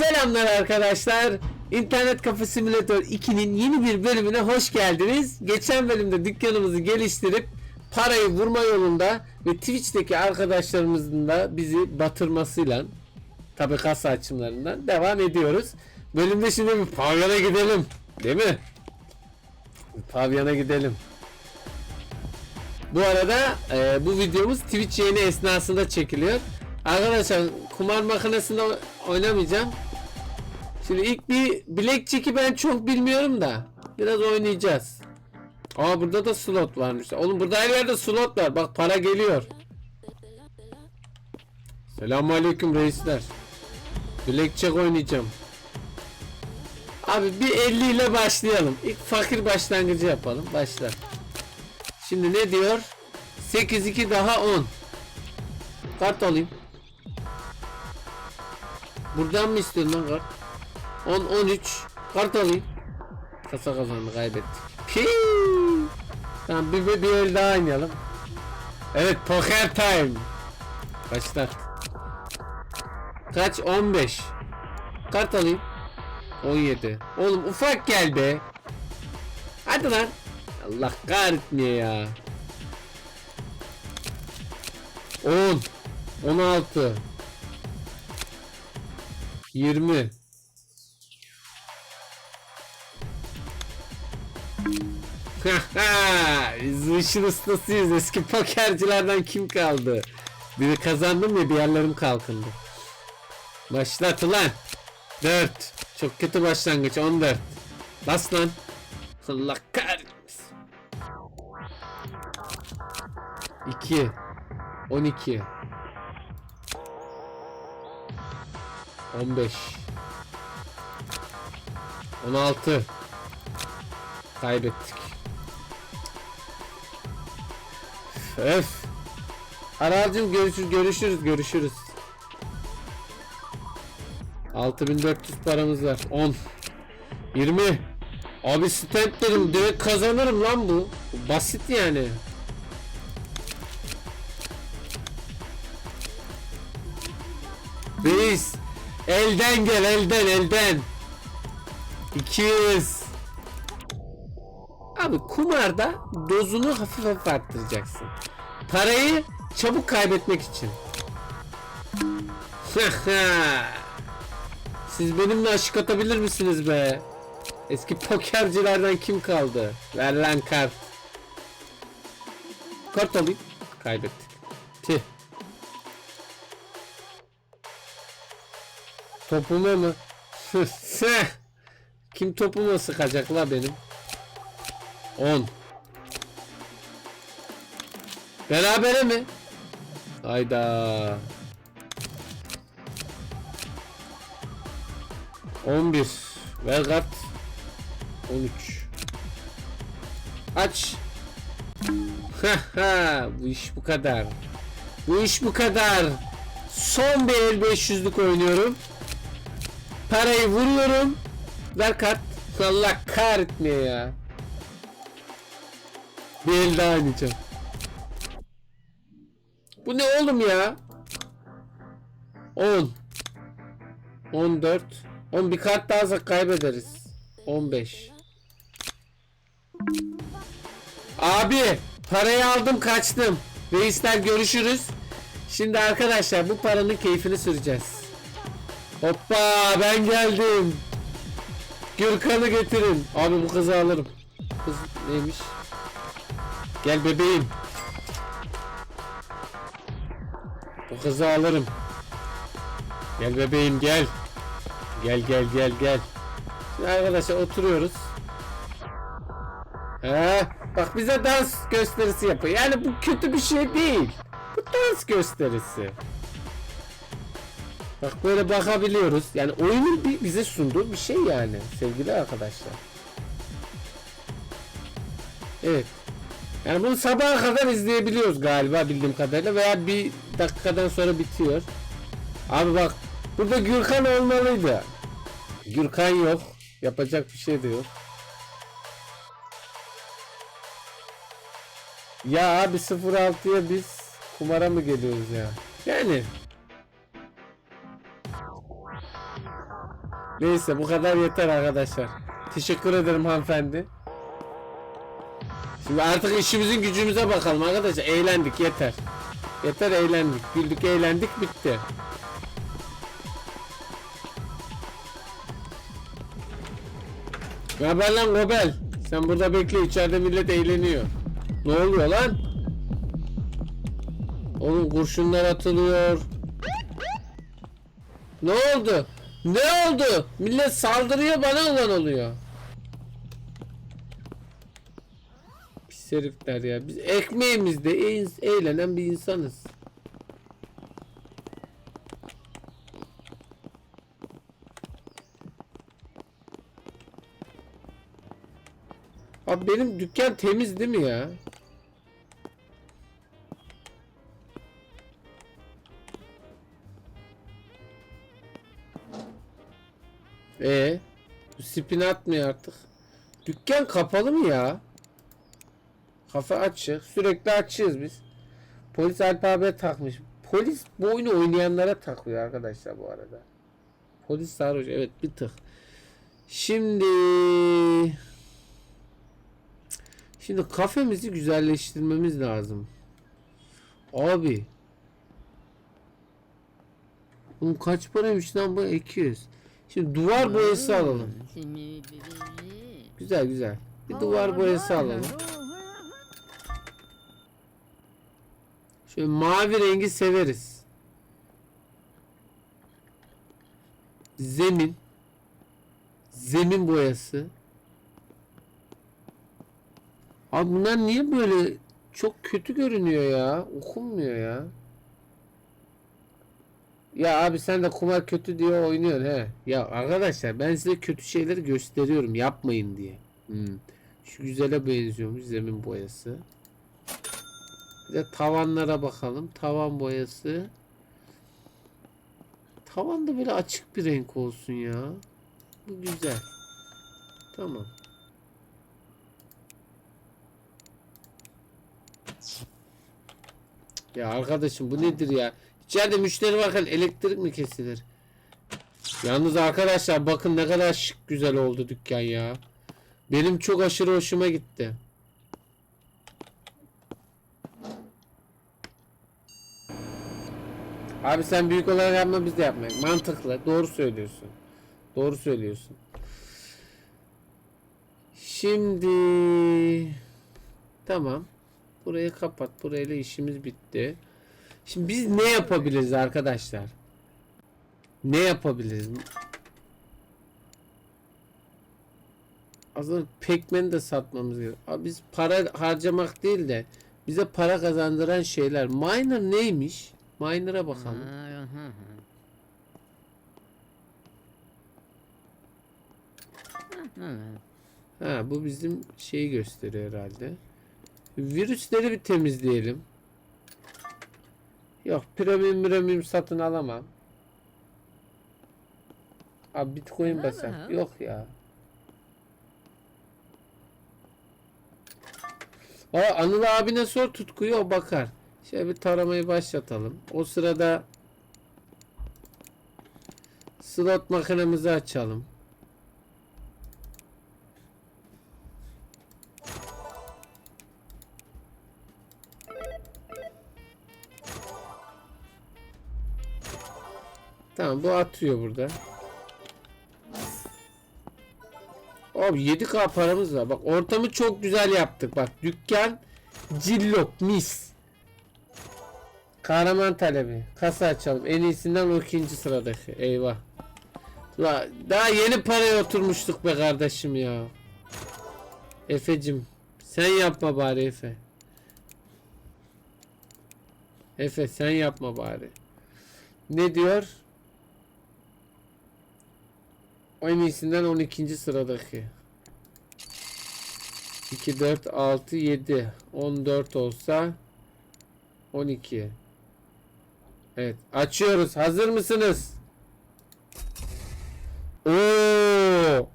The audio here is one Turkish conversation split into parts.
Selamlar arkadaşlar. İnternet Kafe Simülatör 2'nin yeni bir bölümüne hoş geldiniz. Geçen bölümde dükkanımızı geliştirip parayı vurma yolunda ve Twitch'teki arkadaşlarımızın da bizi batırmasıyla tabi kasa açımlarından devam ediyoruz. Bölümde şimdi bir pavyona gidelim. Değil mi? Bir pavyona gidelim. Bu arada e, bu videomuz Twitch yayını esnasında çekiliyor. Arkadaşlar kumar makinesinde oynamayacağım. Şimdi ilk bir Blackjack'i ben çok bilmiyorum da biraz oynayacağız. Aa burada da slot varmış. Oğlum burada her yerde slot var. Bak para geliyor. Selamünaleyküm reisler. Blackjack oynayacağım. Abi bir 50 ile başlayalım. İlk fakir başlangıcı yapalım. Başla. Şimdi ne diyor? 8 2 daha 10. Kart alayım. Buradan mı istiyorsun lan kart? 10 13 kart alayım. Kasa kazandı kaybettik. Pii. Tamam bir, bir, bir el daha oynayalım. Evet poker time. Başlat. Kaç? 15. Kart alayım. 17. Oğlum ufak gel be. Hadi lan. Allah kahretmiyor ya. 10 16 20 Biz işin ustasıyız. Eski pokercilerden kim kaldı? Biri kazandım ya bir yerlerim kalkındı. Başlat ulan. 4. Çok kötü başlangıç. 14. Bas lan. Allah kahretmesin. 2 12 15 16 Kaybettik. Öf. Aracım görüşürüz görüşürüz görüşürüz. 6400 paramız var. 10 20 Abi stand dedim direkt kazanırım lan bu. Bu Basit yani. Reis elden gel elden elden. 200 Abi kumarda dozunu hafif hafif arttıracaksın. Parayı çabuk kaybetmek için. Siz benimle aşık atabilir misiniz be? Eski pokercilerden kim kaldı? Ver lan kart. Kart alayım. Kaybettik. Tih. Topuma mı? Kim topuma sıkacak la benim? 10 Berabere mi? Hayda. 11 Ver kart 13 Aç. Haha bu iş bu kadar. Bu iş bu kadar. Son bir el 500'lük oynuyorum. Parayı vuruyorum. Ver kart Allah kahretmiyor ya. Bir el daha oynayacağım. Bu ne oğlum ya? 10 14 10 bir kart daha alsak kaybederiz. 15 Abi parayı aldım kaçtım. Reisler görüşürüz. Şimdi arkadaşlar bu paranın keyfini süreceğiz. Hoppa ben geldim. Gürkan'ı getirin. Abi bu kızı alırım. Kız neymiş? Gel bebeğim. Bu kızı alırım. Gel bebeğim gel. Gel gel gel gel. Şimdi arkadaşlar oturuyoruz. He, bak bize dans gösterisi yapıyor. Yani bu kötü bir şey değil. Bu dans gösterisi. Bak böyle bakabiliyoruz. Yani oyunun bize sunduğu bir şey yani sevgili arkadaşlar. Evet. Yani bunu sabaha kadar izleyebiliyoruz galiba bildiğim kadarıyla veya bir dakikadan sonra bitiyor. Abi bak burada Gürkan olmalıydı. Gürkan yok. Yapacak bir şey de yok. Ya abi 06'ya biz kumara mı geliyoruz ya? Yani Neyse bu kadar yeter arkadaşlar. Teşekkür ederim hanımefendi. Şimdi artık işimizin gücümüze bakalım arkadaşlar. Eğlendik yeter. Yeter eğlendik. Güldük eğlendik bitti. Ne lan Gobel? Sen burada bekle içeride millet eğleniyor. Ne oluyor lan? Oğlum kurşunlar atılıyor. Ne oldu? Ne oldu? Millet saldırıyor bana olan oluyor. Pis herifler ya. Biz ekmeğimizde eğ- eğlenen bir insanız. Abi benim dükkan temiz değil mi ya? E spin atmıyor artık. Dükkan kapalı mı ya? Kafa açık. Sürekli açığız biz. Polis alfabe takmış. Polis bu oyunu oynayanlara takıyor arkadaşlar bu arada. Polis sarhoş. Evet bir tık. Şimdi Şimdi kafemizi güzelleştirmemiz lazım. Abi. Bunun kaç paraymış lan bu 200. Şimdi duvar boyası alalım. Güzel güzel. Bir duvar boyası alalım. Şöyle mavi rengi severiz. Zemin. Zemin boyası. Abi bunlar niye böyle çok kötü görünüyor ya? Okunmuyor ya. Ya abi sen de kumar kötü diye oynuyorsun he. Ya arkadaşlar ben size kötü şeyleri gösteriyorum yapmayın diye. Hmm. Şu güzele benziyormuş zemin boyası. De tavanlara bakalım. Tavan boyası. Tavan da böyle açık bir renk olsun ya. Bu güzel. Tamam. Ya arkadaşım bu nedir ya? İçeride müşteri varken elektrik mi kesilir? Yalnız arkadaşlar bakın ne kadar şık güzel oldu dükkan ya. Benim çok aşırı hoşuma gitti. Abi sen büyük olarak yapma biz de yapmayalım. Mantıklı. Doğru söylüyorsun. Doğru söylüyorsun. Şimdi tamam. Burayı kapat. Burayla işimiz bitti. Şimdi biz ne yapabiliriz arkadaşlar? Ne yapabiliriz? Aslında pekmeni de satmamız gerekiyor. Abi biz para harcamak değil de bize para kazandıran şeyler. Miner neymiş? Miner'a bakalım. Ha bu bizim şeyi gösteriyor herhalde. Virüsleri bir temizleyelim. Yok premium premium satın alamam. Abi bitcoin basak. Yok ya. Aa, Anıl abine sor tutkuyu o bakar. Şöyle bir taramayı başlatalım. O sırada slot makinemizi açalım. Tamam bu atıyor burada. Abi 7K paramız var. Bak ortamı çok güzel yaptık. Bak dükkan cillop mis. Kahraman talebi. Kasa açalım. En iyisinden o ikinci sıradaki. Eyvah. La, daha yeni paraya oturmuştuk be kardeşim ya. Efecim. Sen yapma bari Efe. Efe sen yapma bari. Ne diyor? En iyisinden 12. sıradaki. 2, 4, 6, 7. 14 olsa 12. Evet. Açıyoruz. Hazır mısınız? Oo!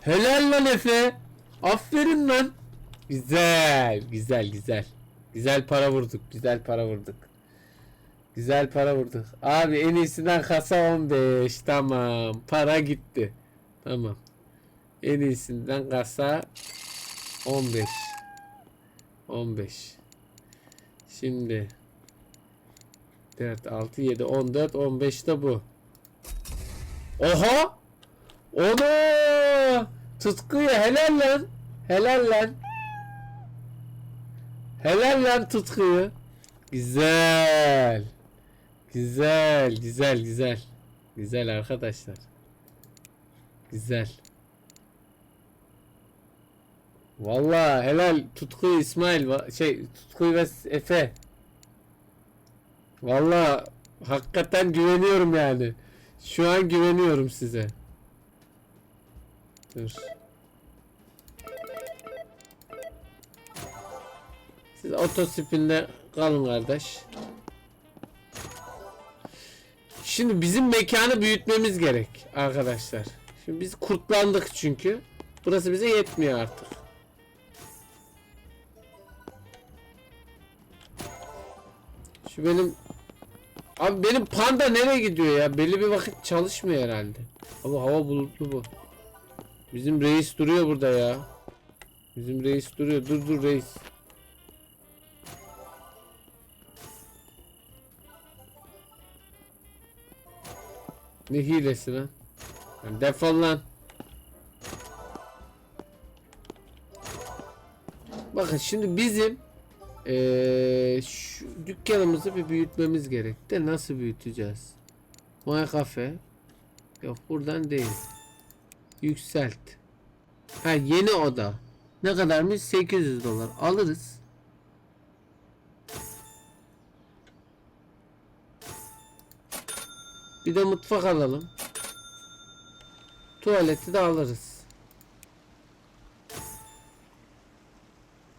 Helal lan Efe. Aferin lan. Güzel. Güzel güzel. Güzel para vurduk. Güzel para vurduk. Güzel para vurduk. Abi en iyisinden kasa 15. Tamam. Para gitti. Tamam. En iyisinden kasa 15. 15. Şimdi 4, 6, 7, 14, 15 de bu. Oha! Onu! Tutkuyu helal lan. Helal lan. Helal lan tutkuyu. Güzel. Güzel, güzel, güzel. Güzel arkadaşlar. Güzel. Vallahi helal Tutku İsmail şey Tutku ve Efe. Vallahi hakikaten güveniyorum yani. Şu an güveniyorum size. Dur. Siz otosipinde kalın kardeş. Şimdi bizim mekanı büyütmemiz gerek arkadaşlar. Şimdi biz kurtlandık çünkü. Burası bize yetmiyor artık. Şu benim Abi benim panda nereye gidiyor ya? Belli bir vakit çalışmıyor herhalde. Ama hava bulutlu bu. Bizim reis duruyor burada ya. Bizim reis duruyor. Dur dur reis. Ne hilesi lan? Lan defol lan. Bakın şimdi bizim eee, şu dükkanımızı bir büyütmemiz gerek. De nasıl büyüteceğiz? My Cafe. Yok buradan değil. Yükselt. Ha yeni oda. Ne kadarmış? 800 dolar. Alırız. Bir de mutfak alalım. Tuvaleti de alırız.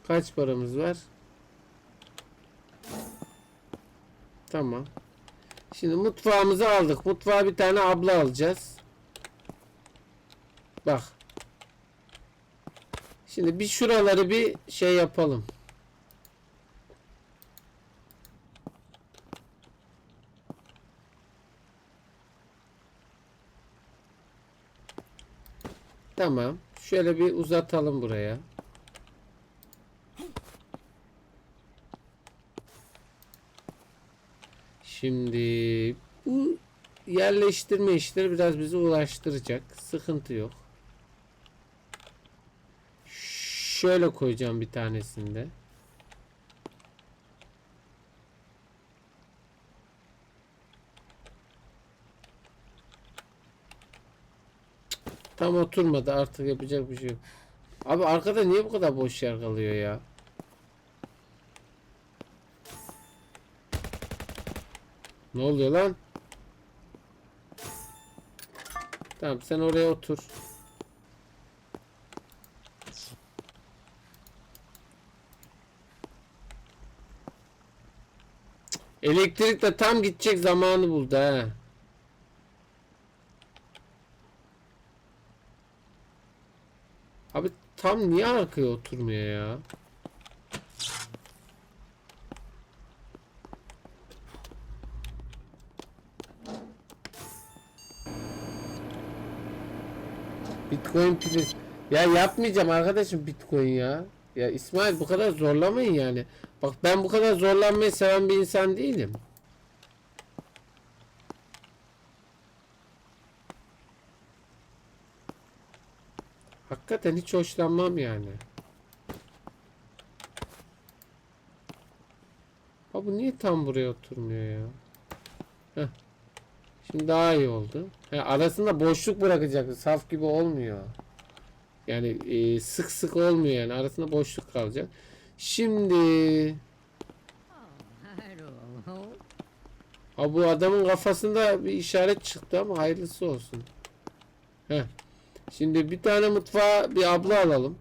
Kaç paramız var? Tamam. Şimdi mutfağımızı aldık. Mutfağa bir tane abla alacağız. Bak. Şimdi bir şuraları bir şey yapalım. Tamam. Şöyle bir uzatalım buraya. Şimdi bu yerleştirme işleri biraz bizi uğraştıracak. Sıkıntı yok. Şöyle koyacağım bir tanesinde. Tam oturmadı artık yapacak bir şey yok. Abi arkada niye bu kadar boş yer kalıyor ya? Ne oluyor lan? Tamam sen oraya otur. Elektrik de tam gidecek zamanı buldu ha. Abi tam niye arkaya oturmuyor ya? Bitcoin priz. Ya yapmayacağım arkadaşım Bitcoin ya. Ya İsmail bu kadar zorlamayın yani. Bak ben bu kadar zorlanmayı seven bir insan değilim. Hakikaten hiç hoşlanmam yani. Ha bu niye tam buraya oturmuyor ya? Heh. Şimdi daha iyi oldu. He, arasında boşluk bırakacaktı. Saf gibi olmuyor. Yani e, sık sık olmuyor yani. Arasında boşluk kalacak. Şimdi ha bu adamın kafasında bir işaret çıktı ama hayırlısı olsun. Heh. Şimdi bir tane mutfağa bir abla alalım.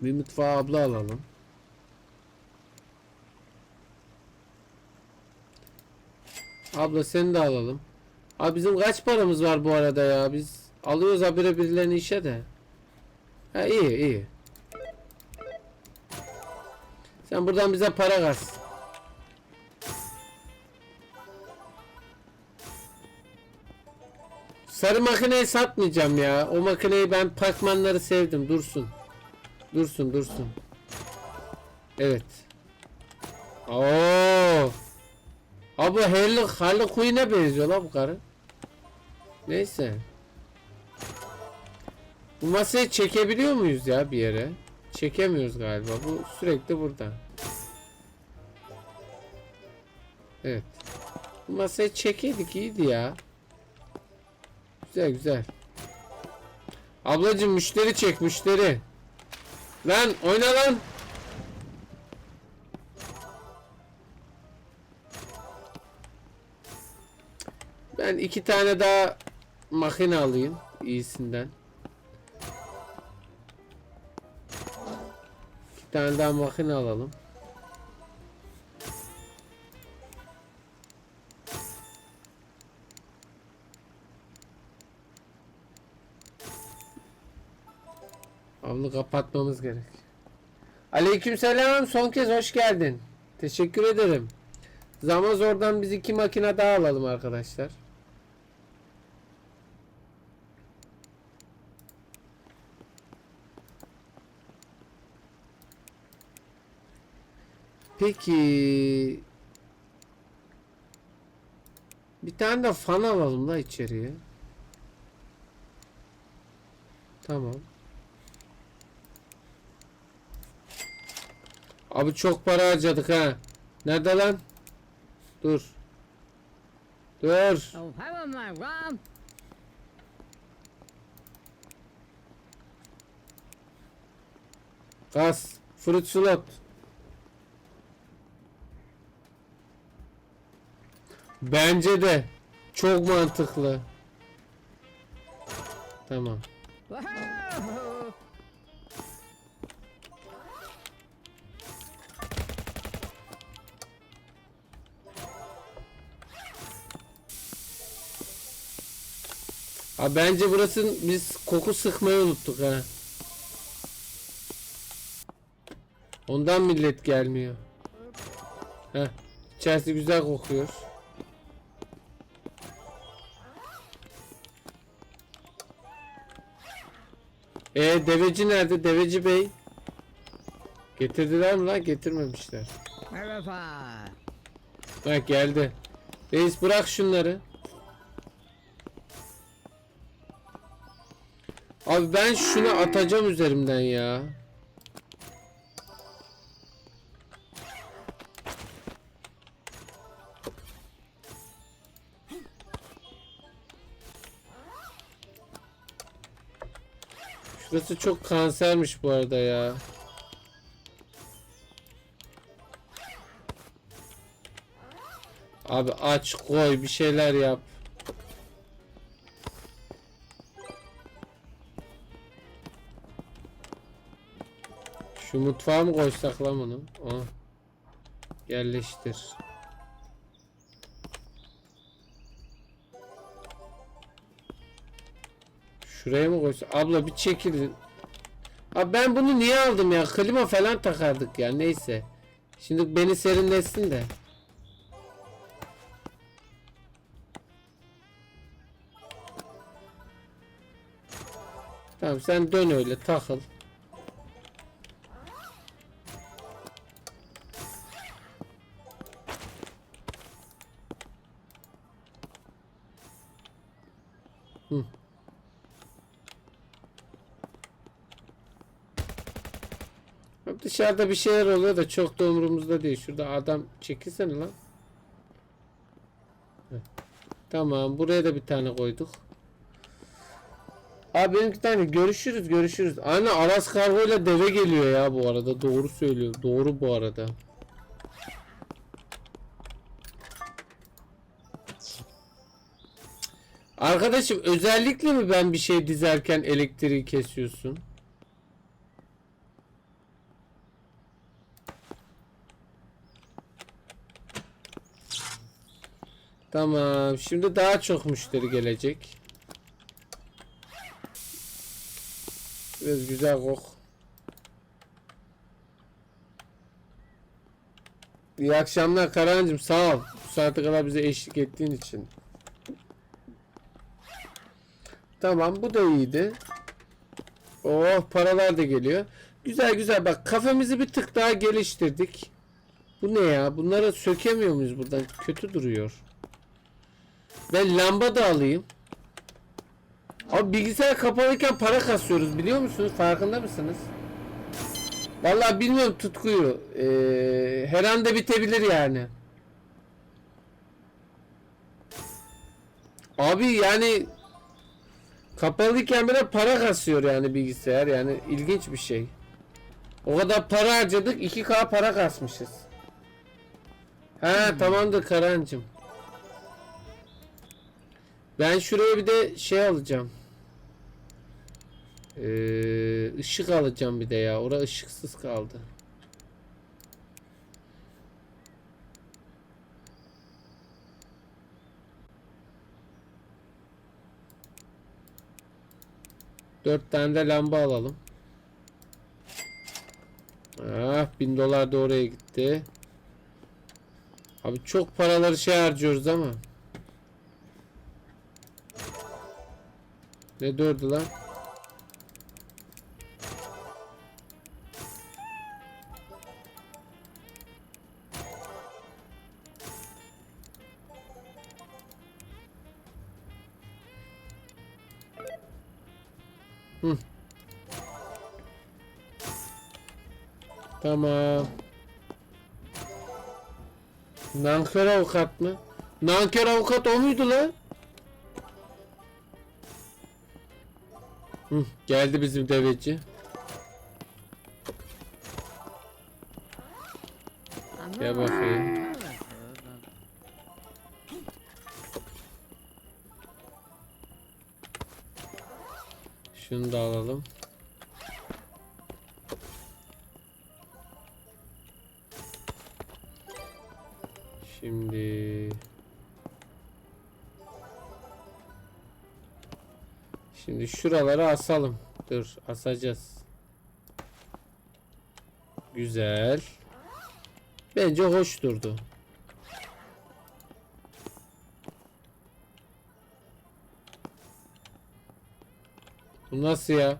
Bir mutfağa abla alalım. Abla seni de alalım. Abi bizim kaç paramız var bu arada ya? Biz alıyoruz habire birilerini işe de. Ha iyi iyi. Sen buradan bize para kaz. Sarı makineyi satmayacağım ya. O makineyi ben pakmanları sevdim. Dursun. Dursun dursun. Evet. Oo. Abi Harley, Harley Quinn'e benziyor la bu karı. Neyse. Bu masayı çekebiliyor muyuz ya bir yere? Çekemiyoruz galiba. Bu sürekli burada. Evet. Bu masayı çekeydik iyiydi ya. Güzel güzel. Ablacım müşteri çek müşteri. Lan oyna lan. Ben iki tane daha makine alayım iyisinden. İki tane daha makine alalım. Avlu kapatmamız gerek. Aleykümselam son kez hoş geldin. Teşekkür ederim. Zamazor'dan biz iki makine daha alalım arkadaşlar. Peki bir tane de fan alalım da içeriye. Tamam. Abi çok para harcadık ha. Nerede lan? Dur. Dur. Oh. Gaz. Fruit slot. Bence de. Çok mantıklı. Tamam. Ha bence burası biz koku sıkmayı unuttuk ha. Ondan millet gelmiyor. Heh. İçerisi güzel kokuyor. E deveci nerede? Deveci bey. Getirdiler mi lan? Getirmemişler. Verify. Bak geldi. Reis bırak şunları. Abi ben şunu atacağım üzerimden ya. Şurası çok kansermiş bu arada ya. Abi aç koy bir şeyler yap. Şu mutfağa mı koysak lan bunu? Aa. Yerleştir. Şuraya mı koysak? Abla bir çekilin. Abi ben bunu niye aldım ya? Klima falan takardık ya. Neyse. Şimdi beni serinletsin de. Tamam sen dön öyle takıl. Dışarıda bir şeyler oluyor da çok da umurumuzda değil. Şurada adam çekilsene lan. Tamam buraya da bir tane koyduk. Abi benimki tane görüşürüz görüşürüz. Anne Aras Kargo ile deve geliyor ya bu arada. Doğru söylüyor. Doğru bu arada. Arkadaşım özellikle mi ben bir şey dizerken elektriği kesiyorsun? Tamam. Şimdi daha çok müşteri gelecek. Biraz güzel kok. İyi akşamlar Karahancığım sağ ol. Bu saate kadar bize eşlik ettiğin için. Tamam bu da iyiydi. Oh paralar da geliyor. Güzel güzel bak kafemizi bir tık daha geliştirdik. Bu ne ya? Bunları sökemiyor muyuz buradan? Kötü duruyor. Ben lamba da alayım. Abi bilgisayar kapalıyken para kasıyoruz biliyor musunuz? Farkında mısınız? Vallahi bilmiyorum tutkuyu. Ee, her anda bitebilir yani. Abi yani kapalıyken bile para kasıyor yani bilgisayar yani ilginç bir şey. O kadar para harcadık 2K para kasmışız. He tamamdır Karancım. Ben şuraya bir de şey alacağım. Ee, ışık alacağım bir de ya. Ora ışıksız kaldı. Dört tane de lamba alalım. Ah bin dolar da oraya gitti. Abi çok paraları şey harcıyoruz ama. Ne dördü lan? Hı. Tamam. Nankör avukat mı? Nankör avukat o muydu lan? Hı, geldi bizim deveci. Şimdi şuraları asalım. Dur, asacağız. Güzel. Bence hoş durdu. Bu nasıl ya?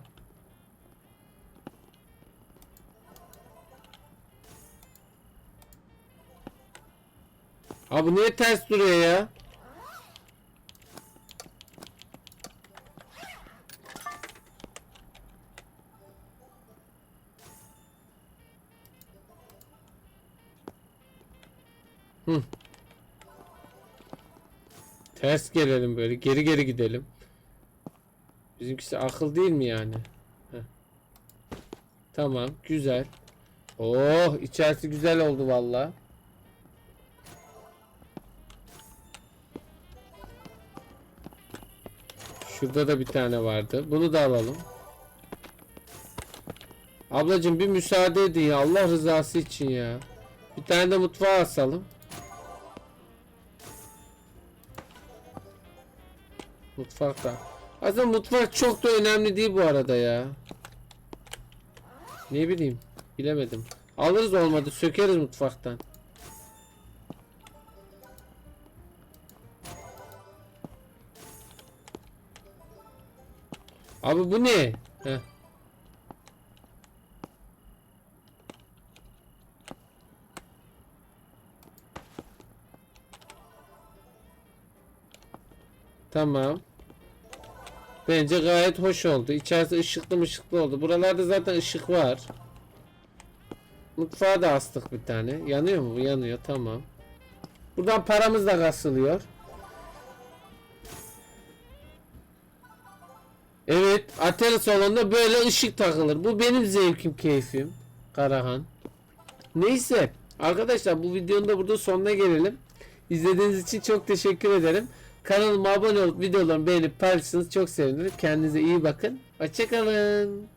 Abi niye ters duruyor ya? Ters gelelim böyle. Geri geri gidelim. Bizimkisi akıl değil mi yani? Heh. Tamam. Güzel. Oh içerisi güzel oldu valla. Şurada da bir tane vardı. Bunu da alalım. Ablacım bir müsaade edin ya. Allah rızası için ya. Bir tane de mutfağa asalım. Mutfakta. Aslında mutfak çok da önemli değil bu arada ya. Ne bileyim. Bilemedim. Alırız olmadı. Sökeriz mutfaktan. Abi bu ne? Heh. Tamam. Bence gayet hoş oldu. İçerisi ışıklı ışıklı oldu. Buralarda zaten ışık var. Mutfağa da astık bir tane. Yanıyor mu? Yanıyor. Tamam. Buradan paramız da kasılıyor. Evet. Atari salonunda böyle ışık takılır. Bu benim zevkim, keyfim. Karahan. Neyse. Arkadaşlar bu videonun da burada sonuna gelelim. İzlediğiniz için çok teşekkür ederim. Kanalıma abone olup videolarımı beğenip paylaşırsanız çok sevinirim. Kendinize iyi bakın. Hoşçakalın.